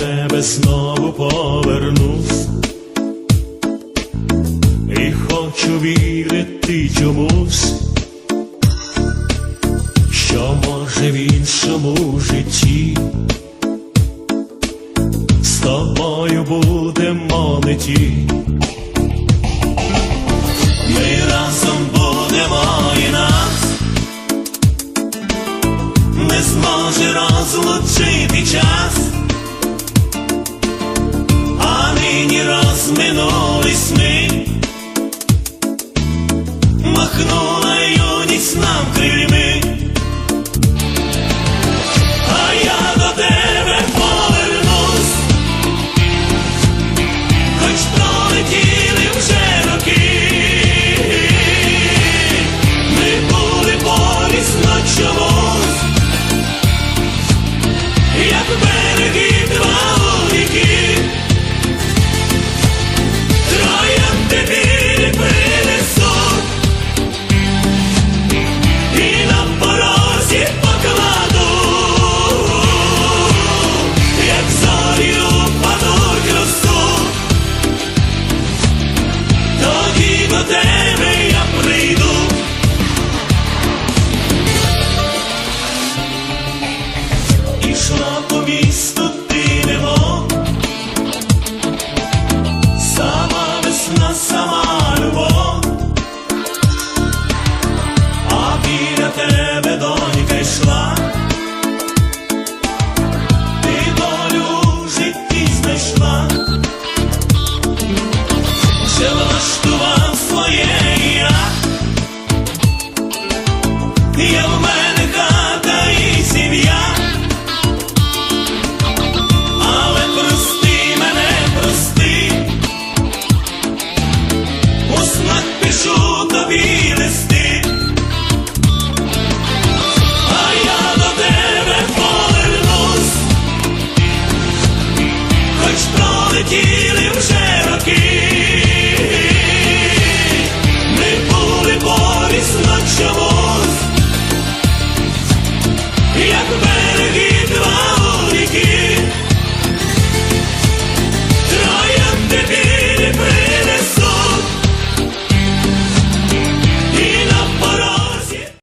тебе знову повернусь, і хочу вірити чомусь, що може в іншому житті, з тобою будемо не ті. Ми разом будемо і нас, не зможе розлучити час. послах пишу тобі листи.